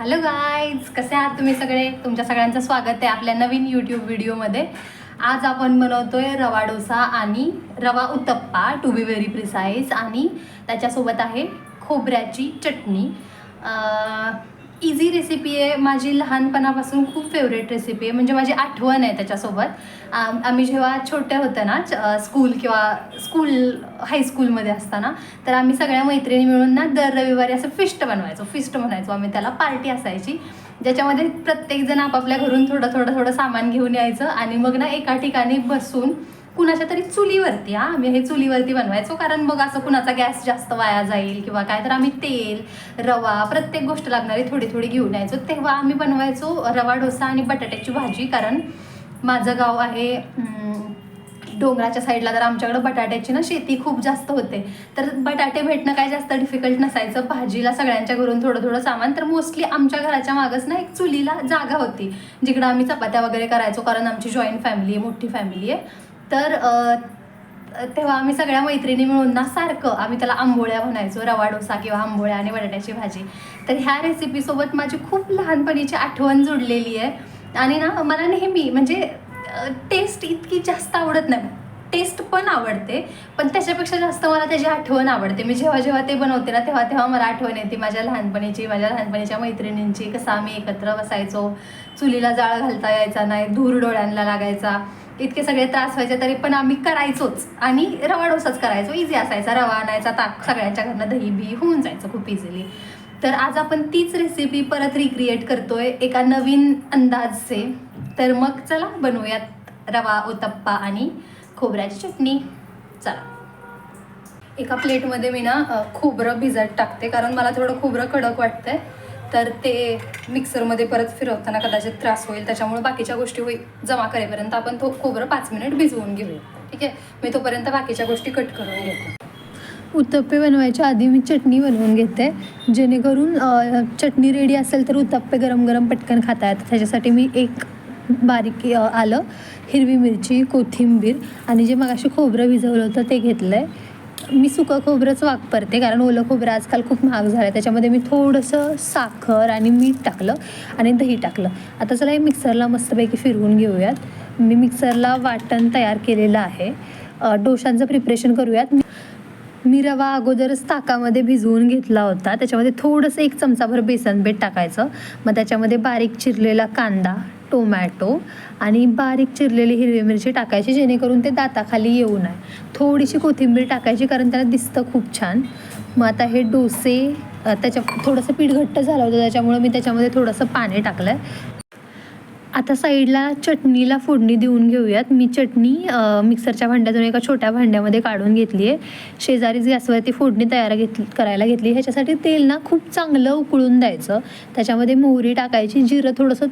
Hello guys कसे आहात तुम्ही सगळे? तुमच्या सगळ्यांचं स्वागत आहे आपल्या नवीन यूट्यूब व्हिडिओमध्ये आज आपण बनवतोय रवा डोसा आणि रवा uttappa to be very precise आणि त्याच्यासोबत आहे खोबऱ्याची चटणी. इझी रेसिपी आहे. माझी लहानपणापासून खूप फेवरेट रेसिपी आहे. म्हणजे माझी आठवण आहे त्याच्यासोबत. आम्ही जेव्हा छोट्या होत्या ना च- स्कूल किंवा स्कूल हायस्कूलमध्ये असताना तर आम्ही सगळ्या मैत्रिणी मिळून ना दर रविवारी असं फिस्ट बनवायचो. फिस्ट म्हणायचो आम्ही त्याला. पार्टी असायची. ज्याच्यामध्ये प्रत्येकजण आपापल्या घरून थोडं थोडं थोडं सामान घेऊन यायचं आणि मग ना एका ठिकाणी बसून कुणाच्या तरी चुलीवरती हा आम्ही हे चुलीवरती बनवायचो. कारण मग असं कुणाचा गॅस जास्त वाया जाईल किंवा काय तर आम्ही तेल रवा प्रत्येक गोष्ट लागणारी थोडी थोडी घेऊन यायचो. तेव्हा आम्ही बनवायचो रवा डोसा आणि बटाट्याची भाजी. कारण माझं गाव आहे डोंगराच्या साईडला तर आमच्याकडे बटाट्याची ना शेती खूप जास्त होते. तर बटाटे भेटणं काय जास्त डिफिकल्ट नसायचं. भाजीला सगळ्यांच्या घरून थोडं थोडं सामान. तर मोस्टली आमच्या घराच्या मागच ना एक चुलीला जागा होती. जिकडं आम्ही चपात्या वगैरे करायचो. कारण आमची जॉईंट फॅमिली आहे मोठी फॅमिली आहे. तर तेव्हा आम्ही सगळ्या मैत्रिणी मिळून ना सारखं आम्ही त्याला आंबोळ्या म्हणायचो रवा डोसा किंवा आंबोळ्या आणि बटाट्याची भाजी. तर ह्या रेसिपीसोबत माझी खूप लहानपणीची आठवण जुडलेली आहे. आणि ना मला नेहमी म्हणजे टेस्ट इतकी जास्त आवडत नाही. टेस्ट पण आवडते पण त्याच्यापेक्षा जास्त मला त्याची आठवण आवडते. मी जेव्हा जेव्हा ते बनवते ना तेव्हा तेव्हा मला आठवण येते माझ्या लहानपणीची माझ्या लहानपणीच्या मैत्रिणींची. कसं आम्ही एकत्र बसायचो चुलीला जाळ घालता यायचा नाही धूर डोळ्यांना लागायचा. इतके सगळे त्रास व्हायचे तरी पण आम्ही करायचोच. आणि रवा डोसाच करायचो. इझी असायचा. रवा आणायचा ताक सगळ्यांच्या घरनं दही बी होऊन जायचं खूप इझिली तर आज आपण तीच रेसिपी परत रिक्रिएट करतोय एका नवीन अंदाजचे. तर मग चला बनवूयात रवा उत्तप्पा आणि खोबऱ्याची चटणी. चला. एका प्लेटमध्ये मी ना खोबरं भिजत टाकते कारण मला थोडं खोबरं कडक वाटतंय. तर ते मिक्सरमध्ये परत फिरवताना कदाचित त्रास होईल त्याच्यामुळे बाकीच्या गोष्टी होईल. जमा करेपर्यंत आपण तो खोबरं पाच मिनिट भिजवून घेऊया. ठीक आहे? मी तोपर्यंत बाकीच्या गोष्टी कट करून घेते. उत्तप्पे बनवायच्या आधी मी चटणी बनवून घेते. जेणेकरून चटणी रेडी असेल तर उत्तप्पे गरम गरम पटकन खाता येतात. त्याच्यासाठी मी एक बारीक आलं हिरवी मिरची कोथिंबीर आणि जे मगाशी खोबरं भिजवलं होतं ते घेतलं आहे मी सुकं खोबरंच वापरते कारण ओलं खोबरं आजकाल खूप महाग झालं आहे त्याच्यामध्ये मी थोडंसं साखर आणि मीठ टाकलं आणि दही टाकलं. आता चला हे मिक्सरला मस्तपैकी फिरवून घेऊयात. मी मिक्सरला वाटण तयार केलेलं आहे. डोशांचं प्रिपरेशन करूयात. मी रवा अगोदरच ताकामध्ये भिजवून घेतला होता. त्याच्यामध्ये थोडंसं एक चमचाभर बेसन बेट टाकायचं. मग त्याच्यामध्ये बारीक चिरलेला कांदा टोमॅटो आणि बारीक चिरलेली हिरवी मिरची टाकायची जेणेकरून ते दाताखाली येऊ नये. थोडीशी कोथिंबीर टाकायची कारण त्याला दिसतं खूप छान. मग आता हे डोसे त्याच्या थोडंसं पीठ घट्ट झालं होतं त्याच्यामुळं मी त्याच्यामध्ये थोडंसं पाणी टाकलं आहे आता साईडला चटणीला फोडणी देऊन घेऊयात. मी चटणी मिक्सरच्या भांड्यातून एका छोट्या भांड्यामध्ये काढून घेतली आहे. शेजारीच गॅसवरती फोडणी तयार घेतली करायला घेतली ह्याच्यासाठी तेल ना खूप चांगलं उकळून द्यायचं. त्याच्यामध्ये मोहरी टाकायची जिरं थोडंसं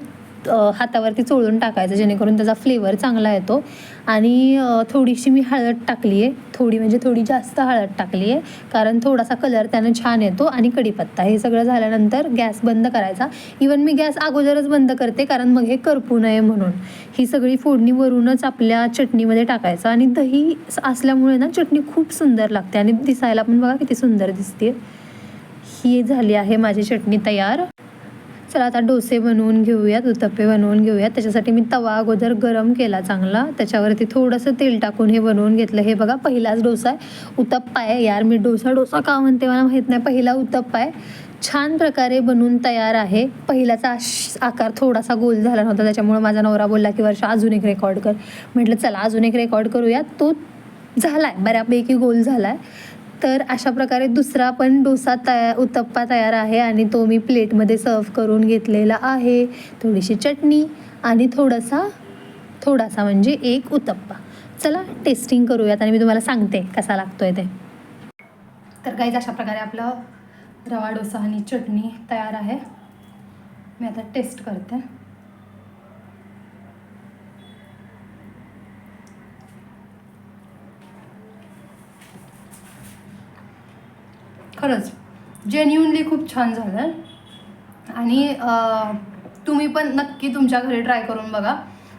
हातावरती चोळून टाकायचं जेणेकरून त्याचा फ्लेवर चांगला येतो. आणि थोडीशी मी हळद टाकली आहे थोडी म्हणजे थोडी जास्त हळद टाकली आहे कारण थोडासा कलर त्यानं छान येतो आणि कढीपत्ता. हे सगळं झाल्यानंतर गॅस बंद करायचा. इवन मी गॅस अगोदरच बंद करते कारण मग हे करपू नये म्हणून. ही सगळी फोडणी वरूनच आपल्या चटणीमध्ये टाकायचं. आणि दही असल्यामुळे ना चटणी खूप सुंदर लागते आणि दिसायला पण बघा किती सुंदर दिसते ही झाली आहे माझी चटणी तयार. चला आता डोसे बनवून घेऊयात उत्तप्पे बनवून घेऊयात. त्याच्यासाठी मी तवा अगोदर गरम केला चांगला. त्याच्यावरती थोडंसं तेल टाकून हे बनवून घेतलं. हे बघा पहिलाच डोसा आहे. उत्तप्पा आहे. यार मी डोसा डोसा का म्हणते मला माहीत नाही. पहिला उत्तप्पा आहे. छान प्रकारे बनवून तयार आहे. पहिल्याचा आश- आकार थोडासा गोल झाला नव्हता. त्याच्यामुळे माझा नवरा बोलला की वर्षा अजून एक रेकॉर्ड कर. म्हटलं चला अजून एक रेकॉर्ड करूयात. तो झाला आहे बऱ्यापैकी गोल झाला आहे तर अशा प्रकारे दुसरा पण डोसा तया उत्तप्पा तयार आहे आणि तो मी प्लेटमध्ये सर्व करून घेतलेला आहे. थोडीशी चटणी आणि थोडासा थोडासा म्हणजे एक उत्तप्पा. चला टेस्टिंग करूयात आणि मी तुम्हाला सांगते कसा लागतो आहे ते. तर काहीच अशा प्रकारे आपलं रवा डोसा आणि चटणी तयार आहे. मी आता टेस्ट करते. खरंच. जेन्युनली खूप छान झालं आहे आणि तुम्ही पण नक्की तुमच्या घरी ट्राय करून बघा.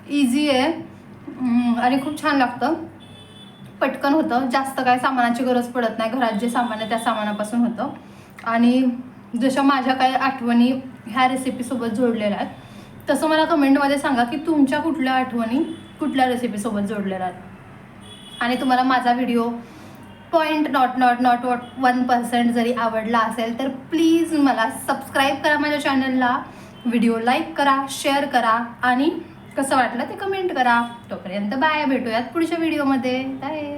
इझी आहे. आणि खूप छान लागतं. पटकन होतं. जास्त काय सामानाची गरज पडत नाही. घरात जे सामान आहे त्या सामानापासून होतं. आणि जशा माझ्या काही आठवणी ह्या रेसिपीसोबत जोडलेल्या आहेत तसं मला कमेंटमध्ये सांगा की तुमच्या कुठल्या आठवणी कुठल्या रेसिपीसोबत जोडलेल्या आहेत. आणि तुम्हाला माझा video point nought nought nought what one percent जरी आवडला असेल तर प्लीज मला सबस्क्राईब करा माझ्या चॅनलला व्हिडिओ लाईक करा शेअर करा आणि कसं वाटलं ते कमेंट करा. तोपर्यंत बाय भेटूयात पुढच्या व्हिडिओमध्ये बाय